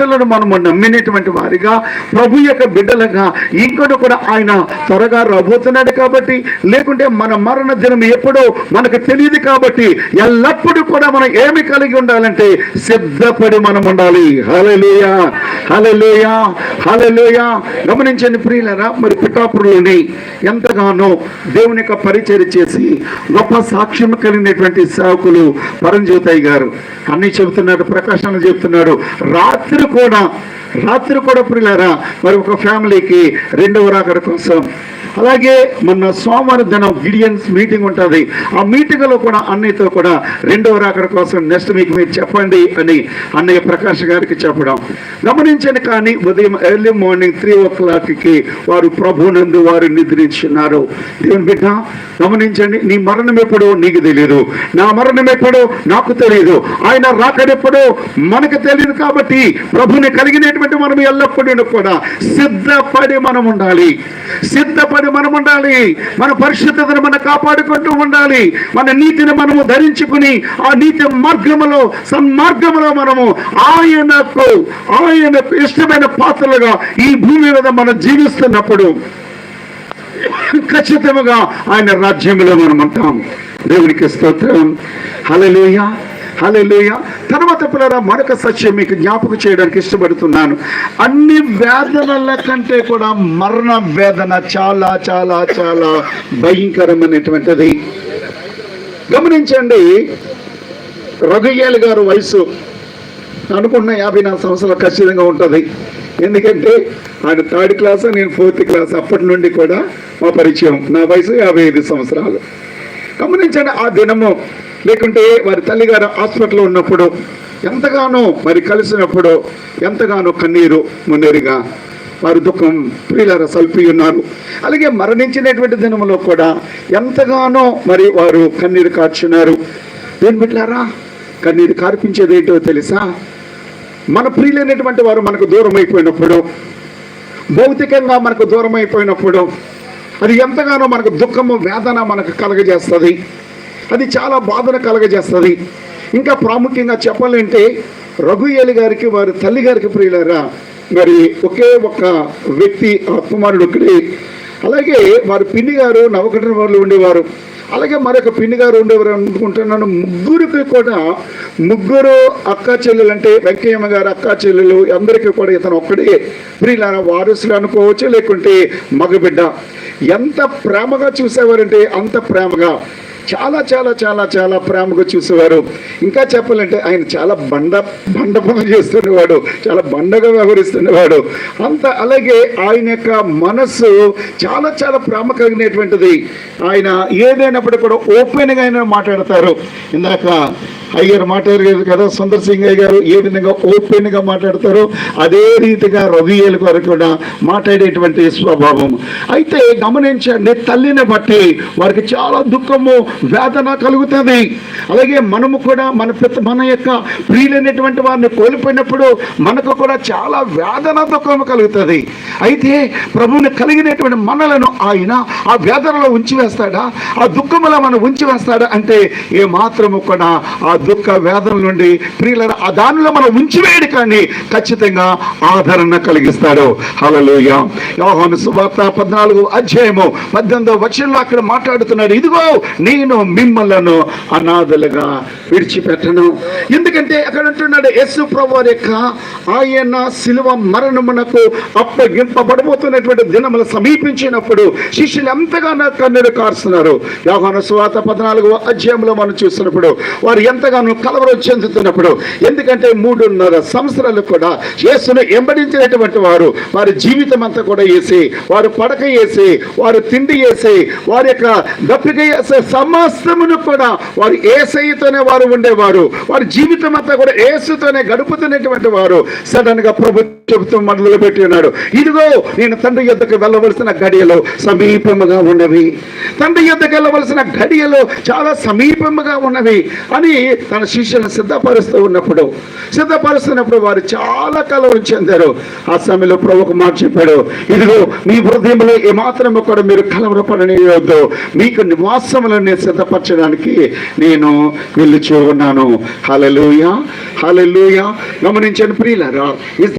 మాటలను మనము నమ్మినటువంటి వారిగా ప్రభు యొక్క బిడ్డలుగా ఇంకొకటి కూడా ఆయన త్వరగా రాబోతున్నాడు కాబట్టి లేకుంటే మన మరణ దినం ఎప్పుడో మనకు తెలియదు కాబట్టి ఎల్లప్పుడూ కూడా మనం ఏమి కలిగి ఉండాలంటే సిద్ధపడి మనం ఉండాలి. హలలుయా హలలుయా హలలుయా గమనించండి ప్రియులరా మరి పిఠాపురంలోని ఎంతగానో దేవుని యొక్క పరిచయం చేసి గొప్ప సాక్ష్యం కలిగినటువంటి సేవకులు పరంజ్యోతయ్య గారు. అన్ని చెబుతున్నాడు ప్రకాశన చెబుతున్నాడు. రాత్రి కూడా రాత్రి కూడా ప్రియులారా మరి ఒక ఫ్యామిలీకి రెండవ రాకడ కోసం. అలాగే మొన్న సోమవారం దినం గిడియన్స్ మీటింగ్ ఉంటుంది. ఆ మీటింగ్లో కూడా అన్నయ్యతో కూడా రెండవ రాకడ కోసం నెక్స్ట్ మీకు మీరు చెప్పండి అని అన్నయ్య ప్రకాష్ గారికి చెప్పడం. గమనించండి కానీ ఉదయం ఎర్లీ మార్నింగ్ త్రీ ఓ క్లాక్కి వారు ప్రభునందు వారు నిద్రించున్నారు. దేవుని బిడ్డ గమనించండి నీ మరణం ఎప్పుడో నీకు తెలియదు నా మరణం ఎప్పుడో నాకు తెలియదు ఆయన రాకడెప్పుడో మనకు తెలియదు కాబట్టి ప్రభుని కలిగినటువంటి మనం ఎల్లప్పుడూ కూడా సిద్ధపడి మనం ఉండాలి. సిద్ధపడి మనం ఉండాలి. మన పరిశుద్ధతను మనం కాపాడుకుంటూ ఉండాలి. మన నీతిని మనము ధరించుకుని ఆ నీతి మార్గములో సన్మార్గములో మనము ఆయనకు ఆయనకు ఇష్టమైన పాత్రలుగా ఈ భూమి మీద మనం జీవిస్తున్నప్పుడు ఖచ్చితంగా ఆయన రాజ్యంలో మనం ఉంటాం. దేవునికి స్తోత్రం. హలలేయ హల్లెలూయా. తర్వాత పిల్లరా మరొక సత్యం మీకు జ్ఞాపకం చేయడానికి ఇష్టపడుతున్నాను. అన్ని వేదనల కంటే కూడా మరణ వేదన చాలా చాలా చాలా భయంకరమైనటువంటిది. గమనించండి రఘుయేలు గారు వయసు అనుకున్న యాభై నాలుగు సంవత్సరాలు ఖచ్చితంగా ఉంటుంది. ఎందుకంటే ఆయన థర్డ్ క్లాస్ నేను ఫోర్త్ క్లాస్ అప్పటి నుండి కూడా మా పరిచయం. నా వయసు యాభై ఐదు సంవత్సరాలు. గమనించండి ఆ దినము లేకుంటే వారి తల్లిగారు హాస్పిటల్లో ఉన్నప్పుడు ఎంతగానో మరి కలిసినప్పుడు ఎంతగానో కన్నీరు మున్నేరుగా వారు దుఃఖం ప్రియులార సల్పి ఉన్నారు. అలాగే మరణించినటువంటి దినంలో కూడా ఎంతగానో మరి వారు కన్నీరు కార్చున్నారు దేని బిడ్డారా కన్నీరు కార్పించేది ఏంటో తెలుసా? మన ప్రియులైనటువంటి వారు మనకు దూరం అయిపోయినప్పుడు భౌతికంగా మనకు దూరం అయిపోయినప్పుడు అది ఎంతగానో మనకు దుఃఖము వేదన మనకు కలగజేస్తుంది. అది చాలా బాధను కలగజేస్తుంది. ఇంకా ప్రాముఖ్యంగా చెప్పాలంటే రఘుయేలి గారికి వారి తల్లి గారికి ప్రియులారా మరి ఒకే ఒక వ్యక్తి ఆ కుమారుడు ఒకటి అలాగే వారి పిన్ని గారు నవకటన వాళ్ళు ఉండేవారు. అలాగే మరొక పిన్ని గారు ఉండేవారు అనుకుంటున్నాను. ముగ్గురికి కూడా ముగ్గురు అక్క చెల్లెలు అంటే వెంకయ్యమ్మ గారు అక్క చెల్లెలు అందరికీ కూడా ఇతను ఒక్కడే. ప్రియులారా వారసులు అనుకోవచ్చు లేకుంటే మగబిడ్డ. ఎంత ప్రేమగా చూసేవారంటే అంత ప్రేమగా. చాలా చాలా చాలా చాలా ప్రేమగా చూసేవారు. ఇంకా చెప్పాలంటే ఆయన చాలా బండ బండ పనులు చేస్తున్నవాడు చాలా బండగా వ్యవహరిస్తున్నవాడు. అంత అలాగే ఆయన యొక్క మనస్సు చాలా చాలా ప్రేమ కలిగినటువంటిది. ఆయన ఏదైనప్పుడు కూడా ఓపెన్గా ఆయన మాట్లాడతారు. ఇందాక అయ్యారు మాట్లాడారు కదా సుందర్ సింగ్ గారు ఏ విధంగా ఓపెన్గా మాట్లాడతారో అదే రీతిగా రవియల గారు కూడా మాట్లాడేటువంటి స్వభావం. అయితే గమనించండి తల్లిని బట్టి వారికి చాలా దుఃఖము వేదన కలుగుతుంది. అలాగే మనము కూడా మన పిత- మన యొక్క ప్రియులైనటువంటి వారిని కోల్పోయినప్పుడు మనకు కూడా చాలా వేదన దుఃఖం కలుగుతుంది. అయితే ప్రభువుని కలిగినటువంటి మనలను ఆయన ఆ వేదనలో ఉంచి వేస్తాడా? ఆ దుఃఖములో మనం ఉంచి వేస్తాడా? అంటే ఏ మాత్రము కూడా ఆ దుఃఖ వేదన నుండి ప్రియులను ఆ దానిలో మనం ఉంచివేయడు కానీ ఖచ్చితంగా ఆదరణ కలిగిస్తాడు. హలలోయ యోహాను సువార్త పద్నాలుగు అధ్యాయము పద్దెనిమిదో వచనంలో అక్కడ మాట్లాడుతున్నాడు. ఇదిగో నేను మిమ్మల్ని అనాథలుగా విడిచిపెట్టను. ఎందుకంటే అక్కడ అంటున్నాడు యేసు ప్రభు యొక్క ఆయన శిలువ మరణమునకు అప్పగింపబడబోతున్నటువంటి దినములు సమీపించినప్పుడు శిష్యులు ఎంతగానో కన్నీరు కారుస్తున్నారు. యోహాను స్వాత పద్నాలుగు అధ్యాయంలో మనం చూస్తున్నప్పుడు వారు ఎంతగానో కలవరం చెందుతున్నప్పుడు ఎందుకంటే మూడున్నర సంవత్సరాలు కూడా యేసును ఎంబడించినటువంటి వారు వారి జీవితం అంతా కూడా వేసి వారు పడక వేసి వారు తిండి వేసి వారి యొక్క దప్పిక వేసే సమస్తమును కూడా వారు ఏసైతోనే వారు ఉండేవారు. వారి జీవితం అంతా కూడా ఏసుతోనే గడుపుతున్నటువంటి వారు సడన్గా ప్రభుత్వం చెబుతూ మొదలు పెట్టి ఉన్నాడు. ఇదిగో నేను తండ్రి యొద్దకు వెళ్ళవలసిన గడియలు సమీపముగా ఉన్నవి. తండ్రి యొద్దకు వెళ్ళవలసిన గడియలు చాలా సమీపముగా ఉన్నవి అని తన శిష్యులను సిద్ధపరుస్తూ ఉన్నప్పుడు సిద్ధపరుస్తున్నప్పుడు వారు చాలా కలవరం చెందారు. ఆ సమయంలో ప్రభుకు మాట చెప్పాడు ఇదిగో మీ హృదయంలో ఏమాత్రం కూడా మీరు కలవరపడనియొద్దు మీకు నివాసములను నేను సిద్ధపరచడానికి నేను వెళ్ళుచూ ఉన్నాను హలలు హాలెలూయా గమనించండి ప్రియులరా